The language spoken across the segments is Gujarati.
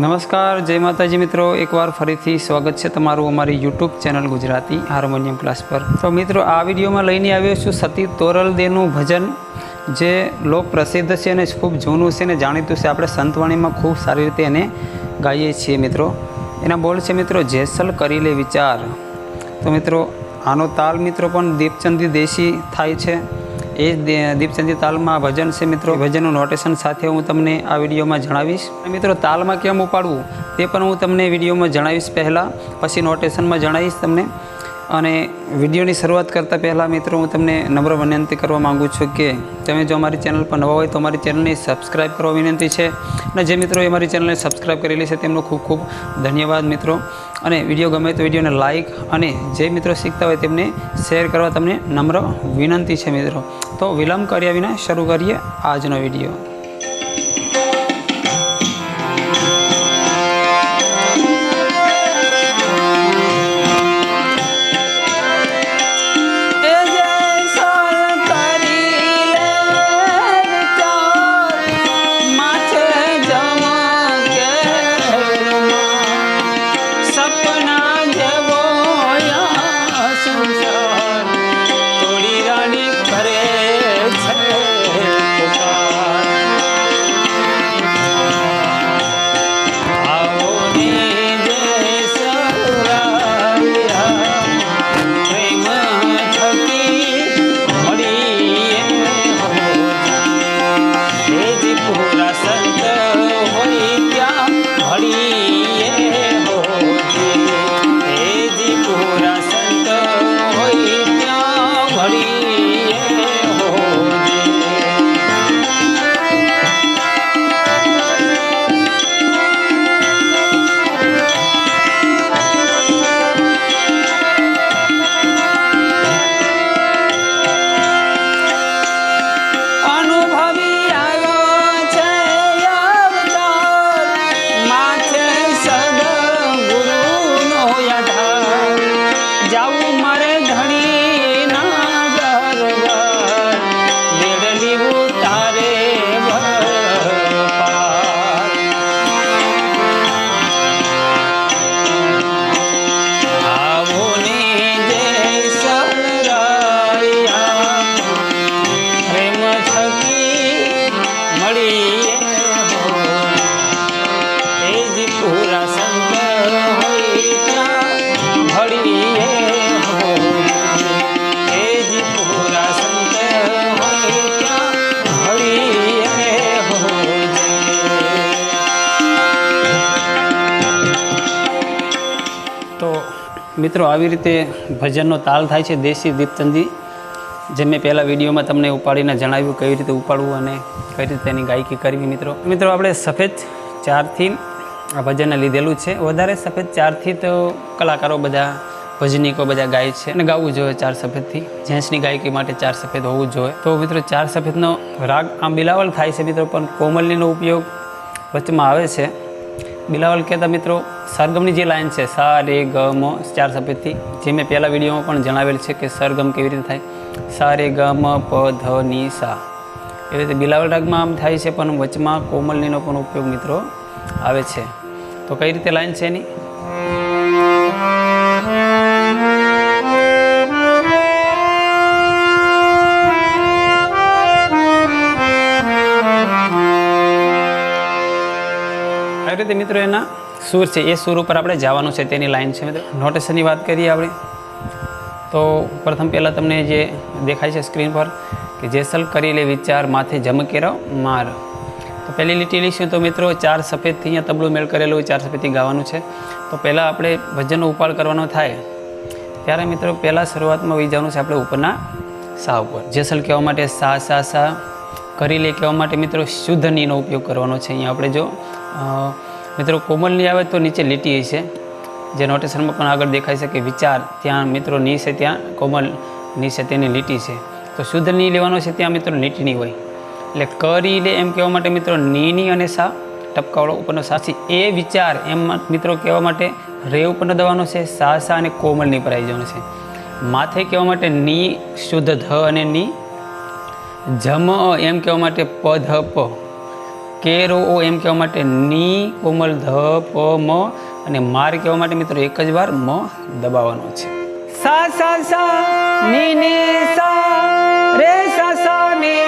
નમસ્કાર, જય માતાજી મિત્રો. એકવાર ફરીથી સ્વાગત છે તમારું અમારી YouTube channel Gujarati harmonium class પર. તો મિત્રો, આ વિડીયોમાં લઈને આવ્યો છું સતી તોરલદેનું ભજન, જે લોક પ્રસિદ્ધ છે અને ખૂબ જૂનું છે અને જાણીતું છે. આપણે સંતવાણીમાં ખૂબ સારી રીતે એને ગાઈએ છીએ મિત્રો. એના બોલ છે મિત્રો, જેસલ કરી લે વિચાર. તો મિત્રો, આનો તાલ મિત્રો પણ દીપચંદી દેશી થાય છે. એ જ દીપચંદી તાલમાં ભજન છે મિત્રો. ભજનનું નોટેશન સાથે હું તમને આ વિડીયોમાં જણાવીશ. મિત્રો, તાલમાં કેમ ઉપાડવું? તે પણ હું તમને વિડીયોમાં જણાવીશ પહેલાં. પછી નોટેશનમાં જણાવીશ તમને. અને વિડીયોની શરૂઆત કરતાં પહેલાં મિત્રો, હું તમને નમ્ર વિનંતી કરવા માગું છું કે તમે જો અમારી ચેનલ પર નવા હોય તો અમારી ચેનલને સબસ્ક્રાઈબ કરવા વિનંતી છે. અને જે મિત્રોએ અમારી ચેનલને સબસ્ક્રાઈબ કરેલી છે, તેમનો ખૂબ ખૂબ ધન્યવાદ મિત્રો. અને વીડિયો ગમે તો વિડીયોને લાઇક અને જે મિત્રો શીખતા હોય તેમને શેર કરવા તમને નમ્ર વિનંતી છે મિત્રો. તો વિલંબ કર્યા વિના શરૂ કરીએ આજનો વીડિયો. મિત્રો, આવી રીતે ભજનનો તાલ થાય છે દેશી દીપચંદી, જે મેં પહેલાં વિડીયોમાં તમને ઉપાડીને જણાવ્યું કઈ રીતે ઉપાડવું અને કઈ રીતે તેની ગાયકી કરવી, મિત્રો. મિત્રો, આપણે સફેદ ચારથી આ ભજનને લીધેલું છે. વધારે સફેદ ચારથી તો કલાકારો બધા, ભજનીકો બધા ગાય છે અને ગાવું જોઈએ ચાર સફેદથી. જેન્ટ્સની ગાયકી માટે ચાર સફેદ હોવું જોઈએ. તો મિત્રો, ચાર સફેદનો રાગ આમ બિલાવલ થાય છે મિત્રો, પણ કોમલનીનો ઉપયોગ વચમાં આવે છે. બિલાવલ કહેતા મિત્રો, સરગમની જે લાઈન છે, સા, રે, ગ, મ, ચાર સફેદથી જે મેં પહેલા વિડીયોમાં પણ જણાવેલ છે કે સરગમ કેવી રીતે થાય? સા, રે, ગ, મ, પ, ધ, ની, સા. એવી રીતે બિલાવલ રાગમાં આમ થાય છે, પણ વચમાં કોમલનીનો પણ ઉપયોગ મિત્રો આવે છે. તો કઈ રીતે લાઈન છે એની? રીતે મિત્રો, એના સૂર છે, એ સૂર ઉપર આપણે જવાનું છે, તેની લાઈન છે. મિત્રો નોટેશનની વાત કરીએ આપણે, તો પ્રથમ પહેલાં તમને જે દેખાય છે સ્ક્રીન પર કે જેસલ કરી લે વિચાર માથે જમકેરો માર. તો પહેલી લીટી લઈશું તો મિત્રો, ચાર સફેદથી અહીંયા તબલું મેળ કરેલું ચાર સફેદથી ગાવાનું છે. તો પહેલાં આપણે ભજનનો ઉપાડ કરવાનો થાય. ત્યારે મિત્રો, પહેલાં શરૂઆતમાં વહી જવાનું છે આપણે ઉપરના સા ઉપર. જેસલ કહેવા માટે સા સા સા કરી લે કહેવા માટે મિત્રો, શુદ્ધ નીનો ઉપયોગ કરવાનો છે. અહીંયા આપણે જો મિત્રો, કોમલની આવે તો નીચે લીટી હશે. જે નોટેશનમાં પણ આગળ દેખાય છે કે વિચાર, ત્યાં મિત્રો ની છે, ત્યાં કોમલની છે, તેની લીટી છે. તો શુદ્ધની લેવાનો છે, ત્યાં મિત્રો લીટીની હોય. એટલે કરી લે એમ કહેવા માટે મિત્રો નીની અને સા ટપકાવાળો ઉપરનો સાસી એ વિચાર એમ મિત્રો કહેવા માટે રે ઉપરનો દવાનો છે, સા સા અને કોમલની પર આવી જવાનો છે. માથે કહેવા માટે ની શુદ્ધ ધ અને ની જમ એમ કહેવા માટે પ ધ પ. કેરો ઓ એમ કહેવા માટે ની, કોમલ, ધ, પ, મ અને માર કહેવા માટે મિત્રો એક જ વાર મ દબાવવાનો છે. સા સા સા, ની ની, સા, રે, સા સા, ની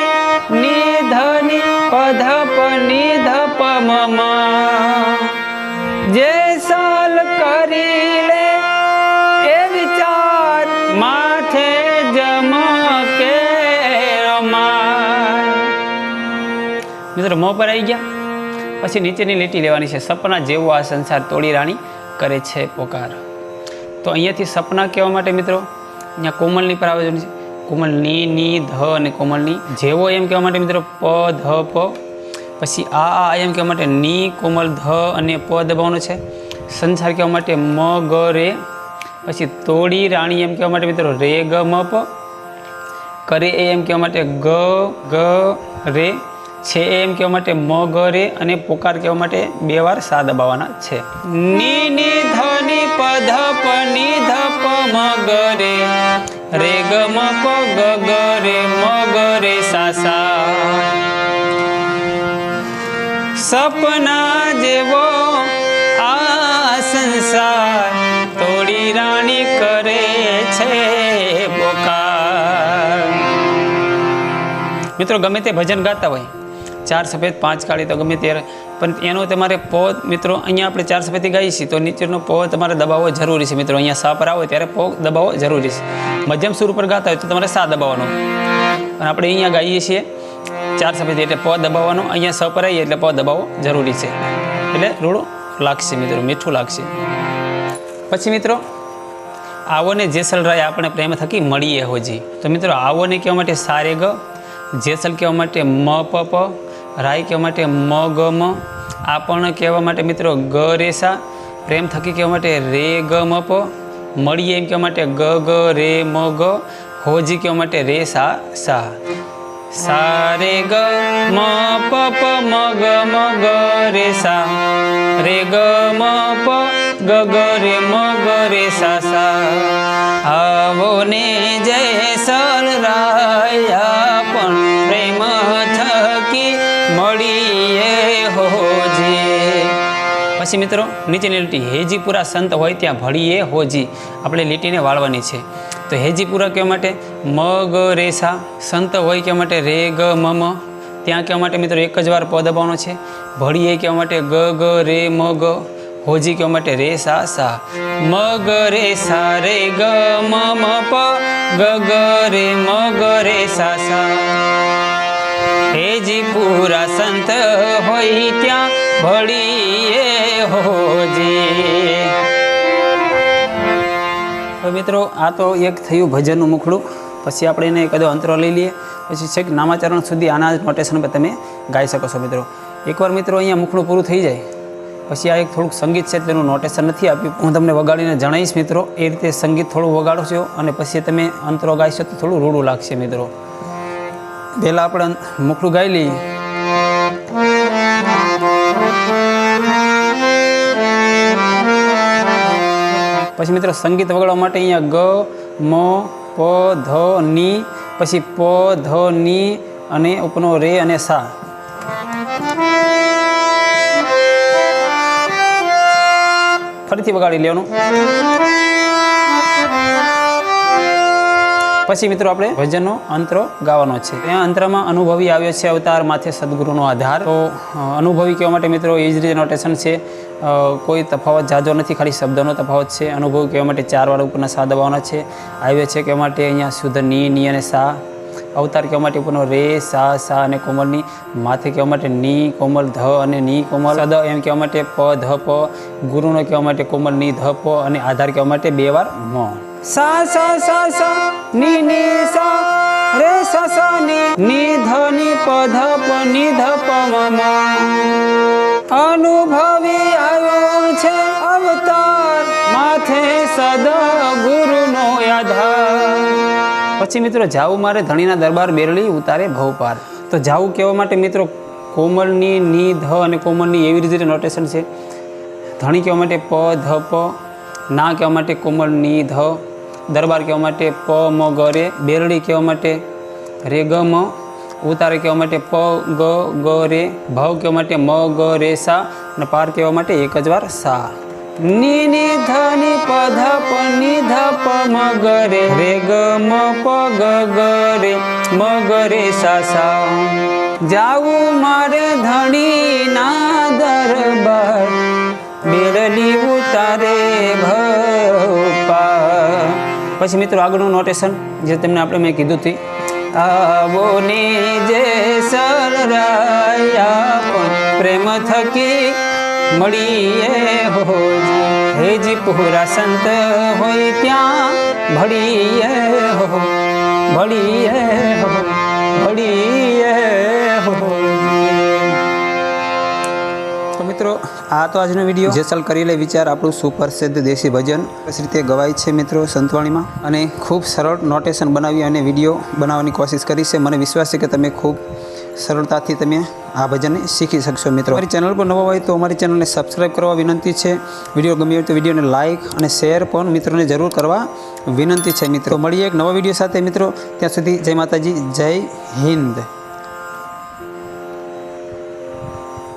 ની, ધ, ની, પ, ધ, પ, ની, ધ, પ મ. મિત્રો મોં પર આવી ગયા. પછી નીચેની લીટી લેવાની છે. સપના જેવો આ સંસાર તોડી રાણી કરે છે પોકાર. તો અહીંયાથી સપના કહેવા માટે મિત્રો, અહીંયા કોમલની પર આવે છે. કોમલની ની ધ અને કોમલની જેવો એમ કહેવા માટે મિત્રો પ ધ પ. પછી આ આ એમ કહેવા માટે ની, કોમલ, ધ અને પ દબાવવાનો છે. સંસાર કહેવા માટે મ, ગ, રે. પછી તોડી રાણી એમ કહેવા માટે મિત્રો, રે, ગ, મ, પ. કરે એ એમ કહેવા માટે ગ ગ, રે. છે એમ કહેવા માટે મ ગ રે અને પોકાર કહેવા માટે બે વાર સા દબાવવાના છે. ની ની ધ ની પ ધ પ ની ધ પ મ ગ રે રે ગ મ પ ગ ગ રે મ ગ રે સા સા. સપના જેવો આ સંસાર તોડી રાણી કરે છે પોકાર. મિત્રો ગમે તે ભજન ગાતા હોય ચાર સફેદ, પાંચ કાળી તો ગમે ત્યારે. પણ એનો તમારે પ મિત્રો, અહીંયા આપણે ચાર સફેદથી ગાઈએ છીએ, તો નીચેનો પ તમારે દબાવવો જરૂરી છે, મિત્રો. અહીંયા સા પર આવો ત્યારે પ દબાવવો જરૂરી છે. મધ્યમ સુર ઉપર ગાતા હોય તો તમારે સા દબાવવાનો. અને આપણે અહીંયા ગાઈએ છીએ ચાર સફેદ એટલે પ દબાવવાનો. અહીંયા સ પર આવીએ એટલે પ દબાવવો જરૂરી છે. એટલે રૂળો લાગશે, મિત્રો, મીઠું લાગશે. પછી, મિત્રો, આવોને જેસલરાય આપણે પ્રેમ થકી મળીએ હોજી. તો, મિત્રો, આવોને કહેવા માટે સારે ગ જેસલ કહેવા માટે મ પ પ રાય કહેવા માટે મ ગ મ આપણ કહેવા માટે મિત્રો ગ રેસા પ્રેમ થકી કહેવા માટે રે ગ મ પ મળીએ એમ કહેવા માટે ગ ગ રે મ ગ હોજી કહેવા માટે રે, સા સા. સા રે ગ, મ, પ પ, મ, ગ મ, ગ, રે, સા. રે, ગ, મ, પ, ગ ગ, રે, મ, ગ, રે, સા સા. આવો ને જય સલ પછી મિત્રો. નીચેની લીટી હેજીપુરા સંત હોય ત્યાં ભળીએ હોજી. આપણે લીટીને વાળવાની છે. તો હેજીપુરા કહેવા માટે મગ, રેસા, સંત હોય કહેવા માટે રે, ગ મમ ત્યાં કહેવા માટે મિત્રો એક જ વાર પદ દબાવવાનો છે. ભળીએ કહેવા માટે ગ ગ, રે, મ, ગ. હોજી કહેવા માટે રે, સા સા. મગ રે સા રે, ગ, મ મ, પ. ગ ગ, રે, મ, ગ, રે, સા સા. હેજી પૂરા સંત હોય ત્યાં ભળીએ હોજી હવે મિત્રો, આ તો એક થયું ભજનનું મુખડું. પછી આપણે એને કદો અંતરો લઈ લઈએ. પછી છેક નામાચરણ સુધી આના નોટેશન પર તમે ગાઈ શકો છો મિત્રો. એકવાર મિત્રો અહીંયા મુખડું પૂરું થઈ જાય. પછી આ એક થોડુંક સંગીત છે, તેનું નોટેશન નથી આપ્યું. હું તમને વગાડીને જણાવીશ મિત્રો, એ રીતે સંગીત થોડું વગાડો છો અને પછી તમે અંતરો ગાઈશો તો થોડું રૂડું લાગશે મિત્રો. પહેલાં આપણે મુખડું ગાઈ લઈએ. પછી મિત્રો સંગીત વગાડવા માટે અહીંયા ગ, મ, પ, ધ, ની, પછી પ, ધ, ની અને ઉપનો રે અને સા. ફરીથી વગાડી લેવાનું. પછી મિત્રો આપણે ભજનનો અંતરો ગાવાનો છે. ત્યાં અંતરમાં અનુભવી આવ્યો છે અવતાર માથે સદગુરુનો આધાર. તો અનુભવી કહેવા માટે મિત્રો એ જ રીતે નોટેશન છે. કોઈ તફાવત જાજો નથી, ખાલી શબ્દનો તફાવત છે. અનુભવ કહેવા માટે ચાર વાર ઉપરના સા દબાવવાના છે. આવ્યો છે કહેવા માટે અહીંયા શુદ્ધની ની અને સા. અવતાર કહેવા માટે ઉપરનો રે, સા સા અને કોમલની માથે કહેવા માટે ની, કોમલ, ધ અને ની, કોમલ. સદ એમ કહેવા માટે પ, ધ, પ. ગુરુનો કહેવા માટે કોમલ, ની, ધ, પ અને આધાર કહેવા માટે બે વાર મ. સા સા સા સા ની ની સા રે સા સા ની ની ધ ની પ ધ પ ની ધ પ મ અનુભવી આવ્યો છે અવતાર માથે સદા ગુરુનો આધાર પછી મિત્રો જાવું મારે ધણીના દરબાર બેરળી ઉતારે ભવપાર. તો જાવું કહેવા માટે મિત્રો, કોમલની ની, ધ અને કોમલની એવી રીતે નોટેશન છે, ધણી કહેવા માટે પ, ધ, પ, ના કહેવા માટે કોમલની ધ દરબાર કહેવા માટે પ, મ, ગ, રે, બેરડી કહેવા માટે રે, ગ, મ, ઉતારે કહેવા માટે પ, ગ ગ, રે, ભાવ કહેવા માટે મ, ગ, રે, સા અને પાર કહેવા માટે એક જ વાર સા. ની ની ધ ની પ ધ પ ની ધ પ મ, ગ, રે રે, ગ, મ, પ, ગ ગ, રે, મ, ગ, રે, સા સા. જાવું મારે ધણી ના દરબાર પછી મિત્રો આગળનું નોટેશન જે તમને આપણે મેં કીધું હતી જે પ્રેમ થકી મળીએ હો હેજી પૂરા સંત હોય ત્યાં ભળીએ હો. ભળીએ હો. ભળીએ હો. મિત્રો, આ તો આજનો વીડિયો. જેસલ કરી લે વિચાર આપણું સુપ્રસિદ્ધ દેશી ભજન. ખાસ રીતે ગવાય છે મિત્રો સંતવાણીમાં. અને ખૂબ સરળ નોટેશન બનાવી અને વીડિયો બનાવવાની કોશિશ કરી છે. મને વિશ્વાસ છે કે તમે ખૂબ સરળતાથી તમે આ ભજનને શીખી શકશો મિત્રો. અમારી ચેનલ પર નવા હોય તો અમારી ચેનલને સબસ્ક્રાઈબ કરવા વિનંતી છે. વીડિયો ગમ્યો હોય તો વિડીયોને લાઇક અને શેર પણ મિત્રોને જરૂર કરવા વિનંતી છે મિત્રો. મળીએ એક નવા વીડિયો સાથે મિત્રો. ત્યાં સુધી જય માતાજી, જય હિન્દ.